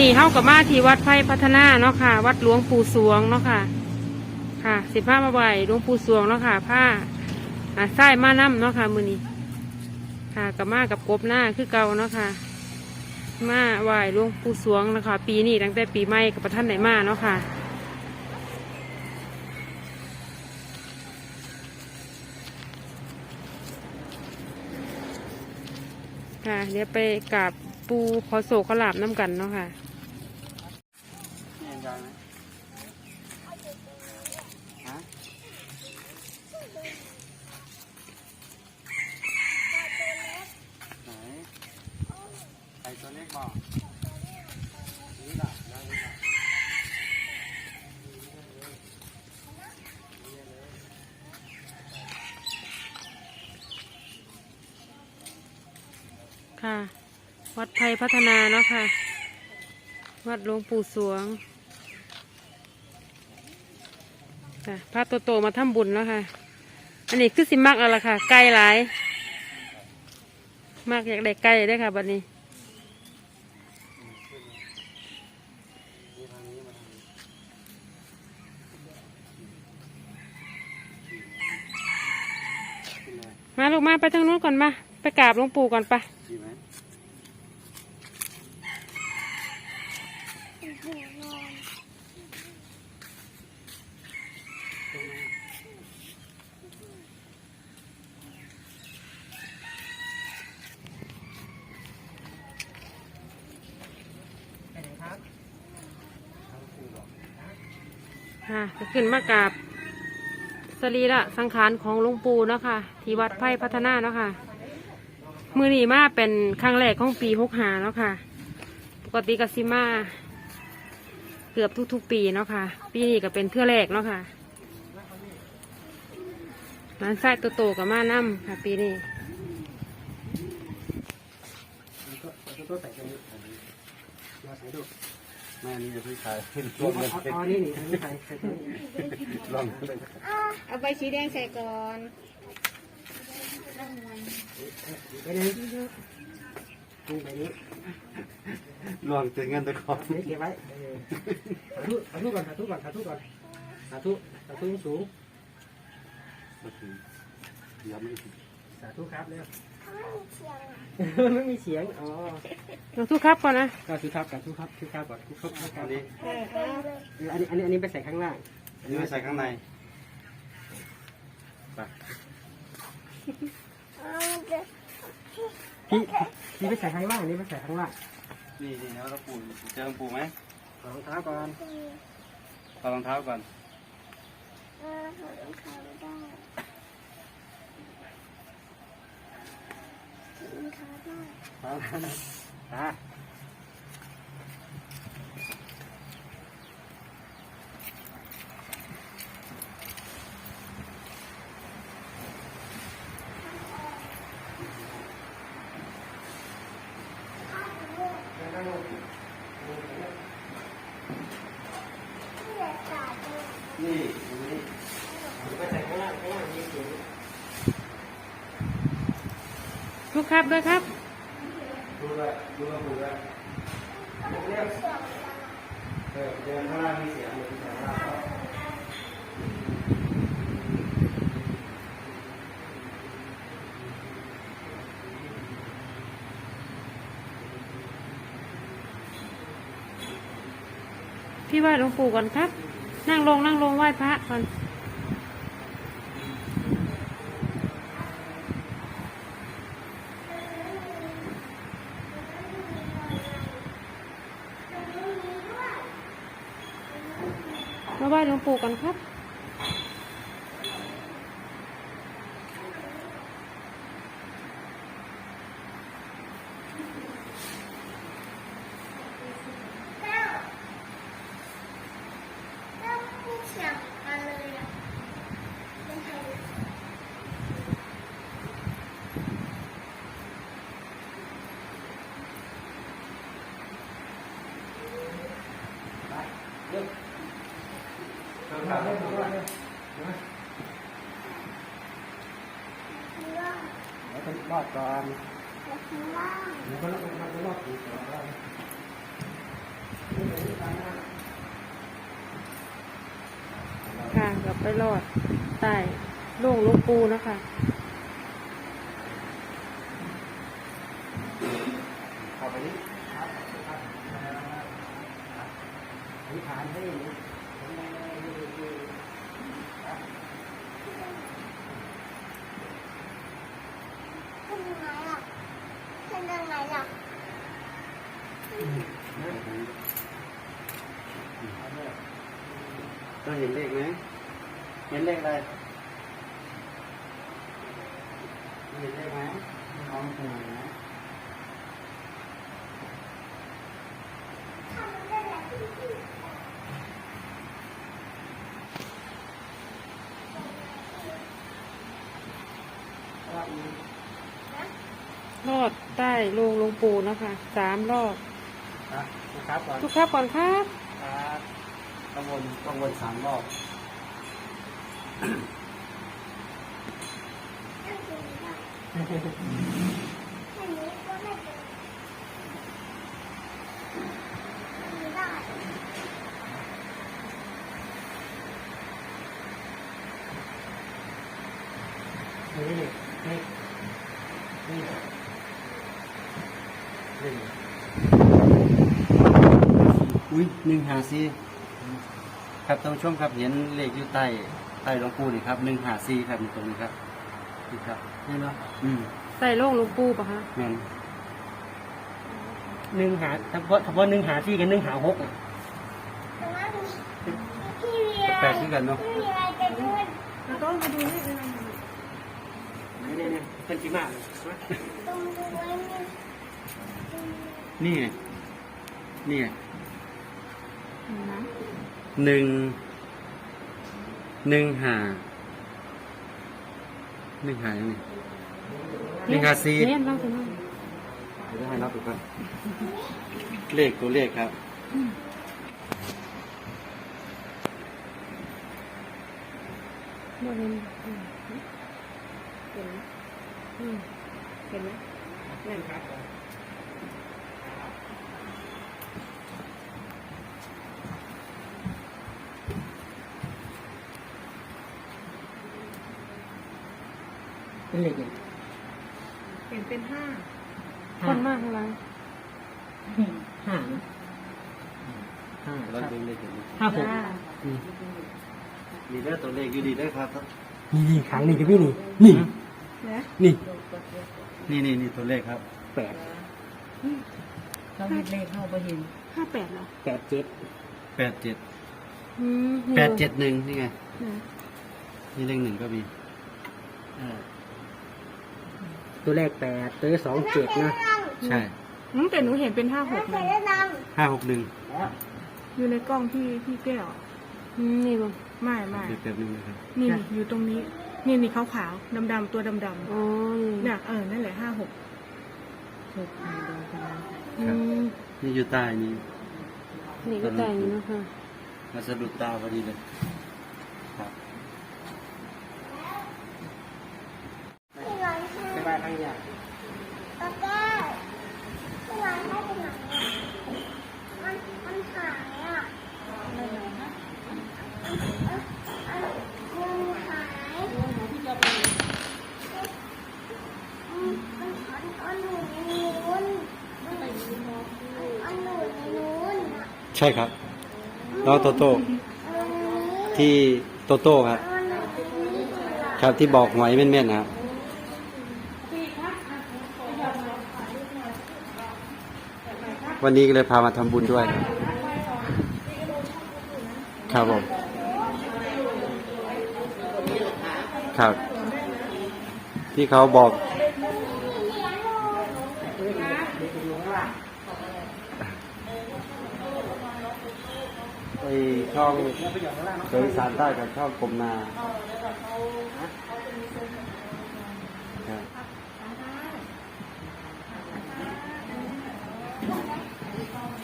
นี้เฮากับมาที่วัดไผ่พัฒนาเนาะค่ะ วัดหลวงปู่สวงเนาะค่ะ ค่ะ สิผ้ามาไหวหลวงปู่สวงเนาะค่ะ ผ้าอ่าไส้มาน้ำเนาะค่ะ มือนี้ค่ะกับมากับกบหน้าคือเก่าเนาะค่ะ มาไหวหลวงปู่สวงนะคะ ปีนี้ตั้งแต่ปีใหม่กับประท่านไหนมาเนาะค่ะค่ะเดี๋ยวไปกราบปูขอโศกขลาบน้ำกันเนาะค่ะ นี่ยังไงไหมฮะไหนไก่ตัวเล็กบอกนี่ล่ะแล้วนี่ล่ะ ค่ะ วัดไทยพัฒนาเนาะค่ะ วัดหลวงปู่สวงค่ะพระโตโตๆมาทำบุญแล้วค่ะ อันนี้คือสิมักอะไรค่ะ ไก่หลาย มากอยากได้ไก่ได้ค่ะบัดนี้นี่ทางนี้มาทางนี้ขึ้นเลย มาลูกมา ไปทางนู้นก่อนมา ไปกราบหลวงปู่ก่อนไปะดีไหมค่ะจะขึ้นมากราบ สรีระสังขารของหลวงปู่เนาะคะที่วัดไผ่พัฒนาเนาะค่ะมือนีมาเป็นครั้งแรกของปีหกหาเนาะค่ะ ปกติกสิมา เกือบทุกๆปีเนาะค่ะ ปีนี้ก็เป็นเทื่อแรกเนาะค่ะร้านไส้โตๆกับมาน้ำค่ะ ปีนี้ตัวใส่ตรงนี้มาใส่ดู แม่นี่จะพี่ชายขึ้นลอ๋งเลยอนี่นี่ทางนี้ใส่ใส่ตรงนี้ลองเลยเอาใบสีแดงใส่ก่อนไปเลยนี่ไปนี้ลองถึงเงินตะกอนนี่เก็บไว้สาธุสาธุก่อนสาธุก่อนสาธุก่อนสาธุสาธุสูงเดี๋ยวไม่สาธุครับเร็ว ไม่มีเสียง อ๋อหลวงทุกครับก่อนนะสาธุครับสาธุครับทุกครับก่อนทุกครับทุกคอัรับนนี้เออเอาอันนี้ อันนี้ อันนี้ไปใส่ข้างล่าง อันนี้ไม่ใส่ข้างในไปพี่พี่ไปใส่ข้างล่าง นี่ไปใส่ข้างล่าง นี่นี่แล้วเราปูเจอปูไหมรองเท้าก่อนถอดรองเท้าก่อนตานี่ อันนี้ไปใส่ข้างล่างข้างล่างมีเสียงทุกครับด้วยครับ ด้วยดูว่าปูด้วเรียกเออเดินข้างล่างมีเสียงเหมือนที่ข้างล่างพี่ไหว้หลวงปู่ก่อนครับ นั่งลงนั่งลงไหว้พระก่อน คู่กันครับ แล้วก็รอดก่อนแล้วก็รอดลอดก่อนค่ะเราไปลอดใต้ลูกลูกปูนะคะ ก็เห็นเลขไหมเห็นเลขอะไร เห็นเลขไหมมองตรงไหนนะรอดใต้โล่งลงปูนะคะ สามรอบ นะครับก่อนทุกครับก่อนครับครับต้องวนต้องวนสามรอบอันนี้ก็ไม่เป็นไม่ได้ นี่นี่นี่นี่ หนึ่ง อุ้ยหนึ่งหาซีครับท่านผู้ชมครับเห็นเลขอยู่ใต้ใต้หลวงปู่นี่ครับหนึ่งหาซีครับอยู่ตรงนี้ครับนี่ครับนี่เนาะอืมใต้โล่งหลวงปูปะคะแม่นหนึ่งหาเฉพาะเฉพาะหนึ่งหาที่กันหนึ่งหาหกอะตรงนั้นพี่เรียแปลกที่กันเนาะพี่เรียจะด้วยเราต้องมาดูนี่นี่นี่นี่เป็นจีมาเลยตรงด้วยนี่นี่ไงนี่ไงนะ หนึ่งหนึ่งหาหนึ่งหาอย่างนี้หนึ่งหาซีเนี่ยเราจะนั่งเดี๋ยวให้นับดูก่อนเลขตัวเลขครับโมเดลอืมเห็นไหมอืมเห็นไหมนี่ครับ เป็นเหล็กอย่างเห็นเป็นห้าคนมากข้างหลังห้านะห้าแล้วดูเลขอย่างนี้ห้าหกจ้านี่ดีได้อตัวเลขอยู่ดีได้อครับนี่นี่ขังนี่กับพี่นี่ นี่ นะนี่นี่นี่นี่ตัวเลขครับแปดเราเห็นเลขเข้าไปเห็นห้าแปดเหรอแปดเจ็ดแปดเจ็ดอืมนี่แปดเจ็ดหนึ่งนี่ไงนะนี่เลขหนึ่งก็มีอ่า ตัวแรกแปดตัวที่สองเจ็ดนะใช่อืมแต่หนูเห็นเป็นห้าหกใส่นะได้ดังห้าหกหนึ่งอยู่ในกล้องที่พี่แก้วอืมนี่บ่ไม่ไม่เดี๋ยวแป๊บนึงนะครับนี่อยู่ตรงนี้ นี่นี่ขาวขาวดำดำๆตัวดำดอ๋อำเนี่ยเออนั่นแหละห้าหกถูกในดวงพลังอืมนี่อยู่ใต้นี่นี่ก็แต่งอยู่นะคะมาสะดุดตาพอดีเลย ครับ ที่ร้านให้ ไม่ว่าทั้งอย่าง ตะแก้วที่ร้านให้เป็นไหนอะมันมันหายอะมันหายอืมมันอันอันหนูในนู้นอันหนูในนู้นอะ ใช่ครับ น้องโตโต้ที่โตโต้ครับครับที่บอกหวยแม่นๆนะครับวันนี้ก็เลยพามาทำบุญด้วย ครับครับผม ครับ ที่เขาบอก ไอช่องเคยสารใต้กับช่องกลมนาครับ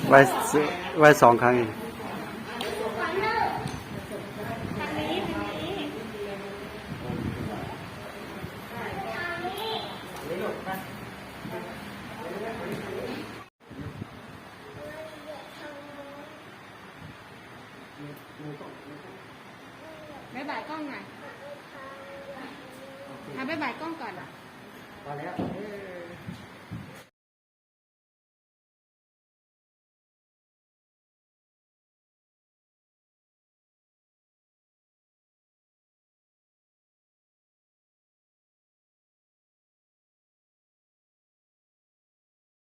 ไว้ซื้อไว้สองครั้งเอง บ๊ายบายก็ ล้องหน่อยอะ บ๊ายบายกล้องก่อน พอแล้ว